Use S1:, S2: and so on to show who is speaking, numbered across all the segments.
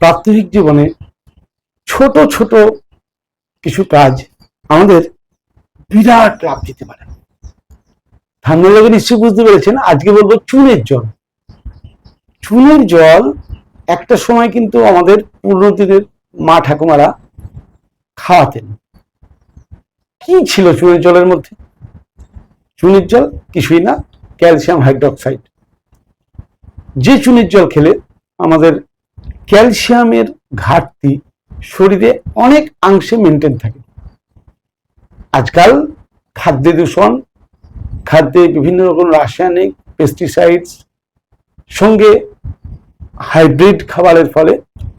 S1: প্রাত্যহিক জীবনে ছোট ছোট কিছু কাজ আমাদের বিরাট লাভ দিতে পারে। ঠান্ডা লেগে নিশ্চয়ই বুঝতে পেরেছেন, আজকে বলব চুনের জল। চুনের জল একটা সময় কিন্তু আমাদের পুরনো দিনের মা ঠাকুমারা খাওয়াতেন। কি ছিল চুনের জলের মধ্যে? চুনের জল কিছুই না, ক্যালসিয়াম হাইড্রক্সাইড। যে চুনের জল খেলে আমাদের ক্যালসিয়ামের ঘাটতি শরীরে অনেক অংশে মেনটেন থাকে। আজকাল খাদ্য দূষণ, খাদ্যে বিভিন্ন রকম রাসায়নিক পেস্টিসাইডস সঙ্গে হাইব্রিড খাবারের ফলে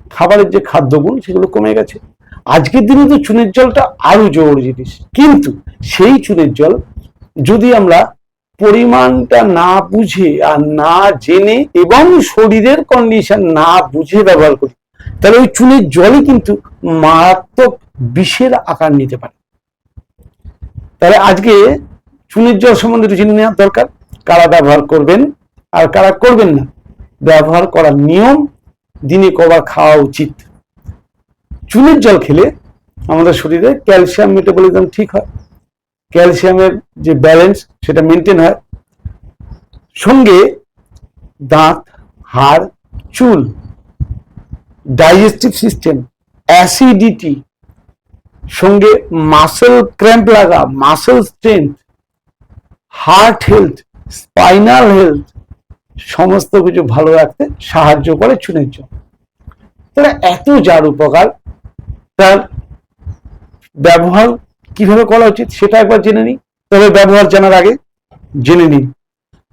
S1: খাবারের যে খাদ্যগুণ, সেগুলো কমে গেছে। আজকের দিনে তো চুনের জলটা আরও জরুরি জিনিস। কিন্তু সেই চুনের জল যদি আমরা পরিমাণটা না বুঝে আর না জেনে এবং শরীরের কন্ডিশন না বুঝে ব্যবহার করি, তাহলে ওই চুনের জলই কিন্তু মারাত্মক বিষের আকার নিতে পারে। তাহলে আজকে চুনের জল সম্বন্ধে জেনে নেওয়ার দরকার, কারা ব্যবহার করবেন আর কারা করবেন না। ব্যবহার করার নিয়ম দিনে কবার খাওয়া উচিত। চুনের জল খেলে আমাদের শরীরে ক্যালসিয়াম মেটাবলিজম ঠিক হয়। ক্যালসিয়ামের যে ব্যালেন্স সেটা মেনটেন হয়। সঙ্গে দাঁত, হাড়, চুল, ডাইজেস্টিভ সিস্টেম, অ্যাসিডিটি, সঙ্গে মাসেল ক্র্যাম্প লাগা, muscle strength, heart health, spinal health, সমস্ত কিছু ভালো রাখতে সাহায্য করে চুনের জন্য। তাহলে এত যার উপকার, তার ব্যবহার কীভাবে করা উচিত সেটা একবার জেনে নিই। তবে ব্যবহার জানার আগে জেনে নিন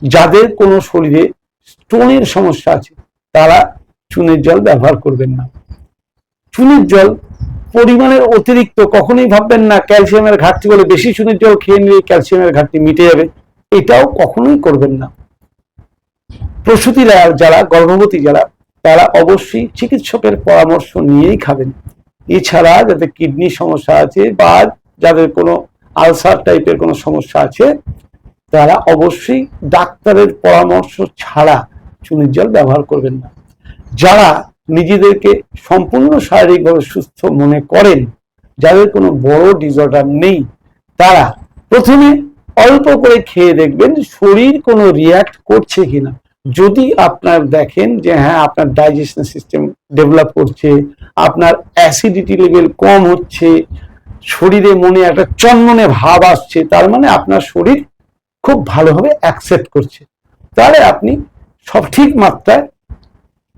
S1: যাদের কোনো শরীরে স্টোনের সমস্যা আছে, তারা চুনের জল ব্যবহার করবেন না। চুনের জল পরিমাণের অতিরিক্ত কখনোই ভাববেন না, ক্যালসিয়ামের ঘাটতি বলে বেশি চুনের জল খেয়ে নিলে ক্যালসিয়ামের ঘাটতি মিটে যাবে, এটাও কখনোই করবেন না। প্রসূতিরা যারা, গর্ভবতী যারা, তারা অবশ্যই চিকিৎসকের পরামর্শ নিয়েই খাবেন। এছাড়া যাদের কিডনি সমস্যা আছে বা যাদের কোনো আলসার টাইপের কোনো সমস্যা আছে, তারা অবশ্যই ডাক্তারের পরামর্শ ছাড়া চুনির জল ব্যবহার করবেন না। যারা নিজেদেরকে সম্পূর্ণ শারীরিকভাবে সুস্থ মনে করেন, যাদের কোনো বড় ডিসঅর্ডার নেই, তারা প্রথমে অল্প করে খেয়ে দেখবেন শরীর কোনো রিয়াক্ট করছে কিনা। যদি আপনার দেখেন যে হ্যাঁ আপনার ডাইজেশন সিস্টেম ডেভেলপ করছে, আপনার অ্যাসিডিটি লেভেল কম হচ্ছে শরীরে মনে একটা চন্মনে ভাব আসছে, তার মানে আপনার শরীর খুব ভালোভাবে অ্যাকসেপ্ট করছে। তাহলে আপনি সঠিক মাত্রায়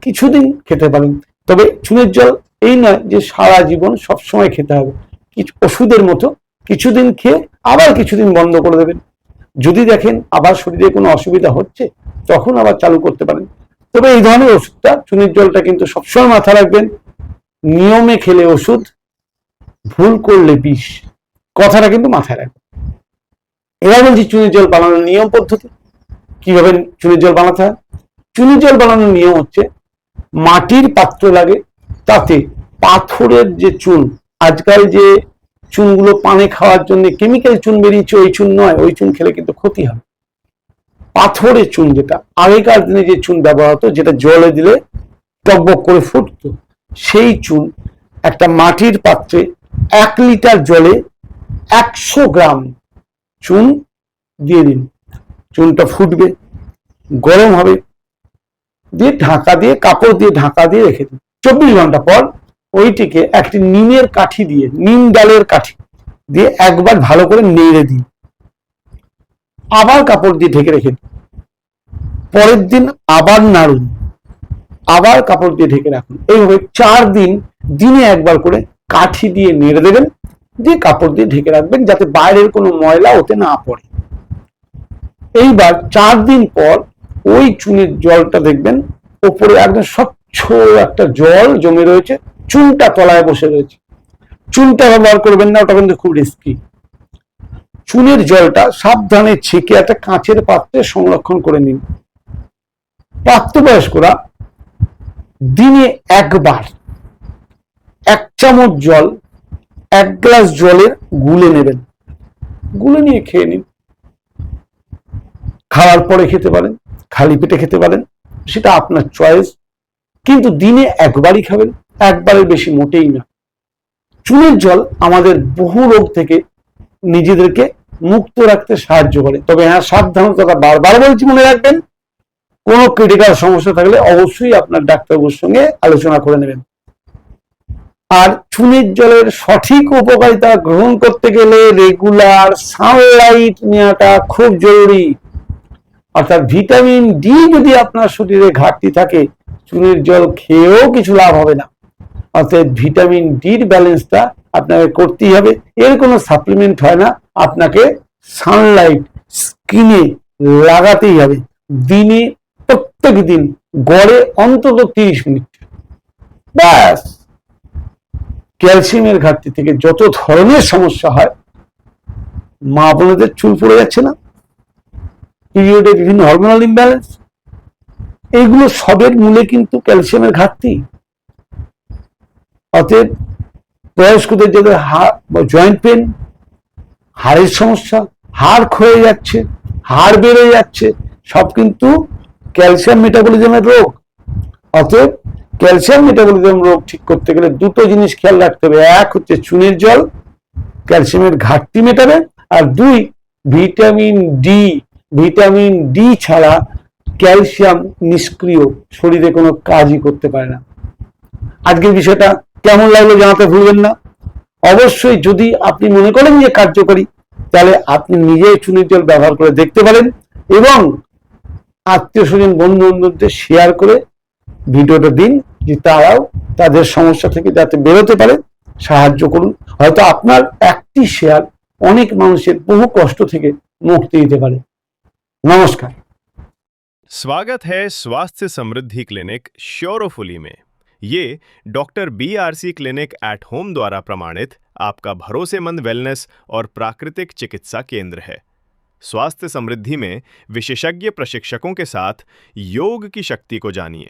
S1: কিছুদিন খেতে পারেন। তবে চুনের জল এই নয় যে সারা জীবন সবসময় খেতে হবে। কিছু ওষুধের মতো কিছুদিন খেয়ে আবার কিছুদিন বন্ধ করে দেবেন। যদি দেখেন আবার শরীরে কোনো অসুবিধা হচ্ছে, তখন আবার চালু করতে পারেন। তবে এই ধরনের ওষুধটা চুনির জলটা কিন্তু সবসময় মাথা রাখবেন। নিয়মে খেলে ওষুধ ভুল করলে বিষ। কথাটা কিন্তু মাথায় রাখবেন এবার বলছি চুনির জল বানানোর নিয়ম পদ্ধতি। কীভাবে চুনির জল বানাতে হয়? চুনির জল বানানোর নিয়ম হচ্ছে, মাটির পাত্র লাগে, তাতে পাথরের যে চুন, আজকাল যে চুনগুলো পানে খাওয়ার জন্য কেমিক্যাল চুন বেরিয়েছে, ওই চুন নয়, ওই চুন খেলে কিন্তু ক্ষতি হবে। পাথরের চুন যেটা, আগেকার দিনে যে চুন ব্যবহার হতো, যেটা জলে দিলে টকবক করে ফুটতো, সেই চুন একটা মাটির পাত্রে এক লিটার জলে একশো গ্রাম চুন দিয়ে দিন। চুনটা ফুটবে, গরম হবে। দিয়ে ঢাকা দিয়ে, কাপড় দিয়ে ঢাকা দিয়ে রেখে দিন। চব্বিশ ঘণ্টা পর ওইটিকে একটি নিমের কাঠি দিয়ে, নিম ডালের কাঠি দিয়ে একবার ভালো করে নেড়ে দিন। আবার কাপড় দিয়ে ঢেকে রেখে দিন। পরের দিন আবার নাড়ুন। আবার কাপড় দিয়ে ঢেকে রাখুন। এইভাবে চার দিন, দিনে একবার করে কাঠি দিয়ে নেড়ে দেবেন, দিয়ে কাপড় দিয়ে ঢেকে রাখবেন যাতে বাইরের কোনো ময়লা ওতে না পড়ে। এইবার চার দিন পর ওই চুনের জলটা দেখবেন, ওপরে একদম স্বচ্ছ একটা জল জমে রয়েছে, চুনটা তলায় বসে রয়েছে। চুনটা ব্যবহার করবেন না, ওটা কিন্তু খুব রিস্কি চুনের জলটা সাবধানে ছেঁকে একটা কাঁচের পাত্রে সংরক্ষণ করে নিন। প্রাপ্তবয়স্করা দিনে একবার এক চামচ জল, এক গ্লাস জলের গুলে নেবেন। গুলে নিয়ে খেয়ে নিন। খাওয়ার পরে খেতে পারেন, খালি পেটে খেতে পারেন, সেটা আপনার চয়েস কিন্তু দিনে একবারই খাবেন, একবারের বেশি মোটেই না। চুনের জল আমাদের বহু রোগ থেকে নিজেদেরকে মুক্ত রাখতে সাহায্য করে। তবে হ্যাঁ সাবধানতা বারবার বলছি, মনে রাখবেন, কোনো ক্রিটিক্যাল সমস্যা থাকলে অবশ্যই আপনার ডাক্তারবাবুর সঙ্গে আলোচনা করে নেবেন। আর চুনের জলের সঠিক উপকারিতা গ্রহণ করতে গেলে রেগুলার সানলাইট নেওয়াটা খুব জরুরি। অর্থাৎ ভিটামিন ডি যদি আপনার শরীরে ঘাটতি থাকে, চুনের জল খেয়েও কিছু লাভ হবে না। অর্থাৎ ভিটামিন ডির ব্যালেন্সটা আপনাকে করতেই হবে। এর কোনো সাপ্লিমেন্ট হয় না। আপনাকে সানলাইট স্কিনে লাগাতেই হবে। দিনে প্রত্যেক দিন গড়ে অন্তত তিরিশ মিনিট। ব্যাস। ক্যালসিয়ামের ঘাটতি থেকে যত ধরনের সমস্যা হয়, মা বোনদের চুল পড়ে যাচ্ছে না পিরিয়ডে বিভিন্ন হরমোনাল ইমব্যালেন্স এইগুলো সবের মূলে কিন্তু ক্যালসিয়ামের ঘাটতি। অতএব বয়স্কদের যাদের হাড় জয়েন্ট পেন হাড়ের সমস্যা, হাড় ক্ষয়ে যাচ্ছে, হাড় বেড়ে যাচ্ছে, সব কিন্তু ক্যালসিয়াম মেটাবলিজমের রোগ। অতএব ক্যালসিয়াম মেটাবলিজম রোগ ঠিক করতে গেলে দুটো জিনিস খেয়াল রাখতে হবে। এক হচ্ছে চুনের জল, ক্যালসিয়ামের ঘাটতি মেটাবে, আর দুই, ভিটামিন ডি ভিটামিন ডি ছাড়া ক্যালসিয়াম নিষ্ক্রিয় শরীরে কোনো কাজই করতে পারে না। আজকের বিষয়টা কেমন লাগল জানাতে ভুলবেন না। অবশ্যই যদি আপনি মনে করেন যে কার্যকরী, তাহলে আপনি নিজেই চুনের জল ব্যবহার করে দেখতে পারেন এবং আত্মীয় স্বজন বন্ধু বান্ধবদের শেয়ার করে ভিডিওটা দিন যে তারাও তাদের সমস্যা থেকে যাতে বেরোতে পারে সাহায্য করুন হয়তো আপনার একটি শেয়ার অনেক মানুষের বহু কষ্ট থেকে মুক্তি দিতে পারে নমস্কার
S2: स्वागत है स्वास्थ्य समृद्धि क्लिनिक श्योरोफुली में ये doctor B R C clinic at home द्वारा प्रमाणित आपका भरोसेमंद वेलनेस और प्राकृतिक चिकित्सा केंद्र है स्वास्थ्य समृद्धि में विशेषज्ञ प्रशिक्षकों के साथ योग की शक्ति को जानिए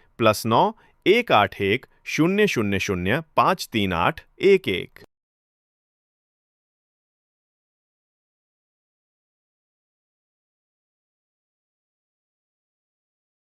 S2: प्लस नौ एक आठ एक शून्य शून्य शून्य पाँच तीन आठ एक एक।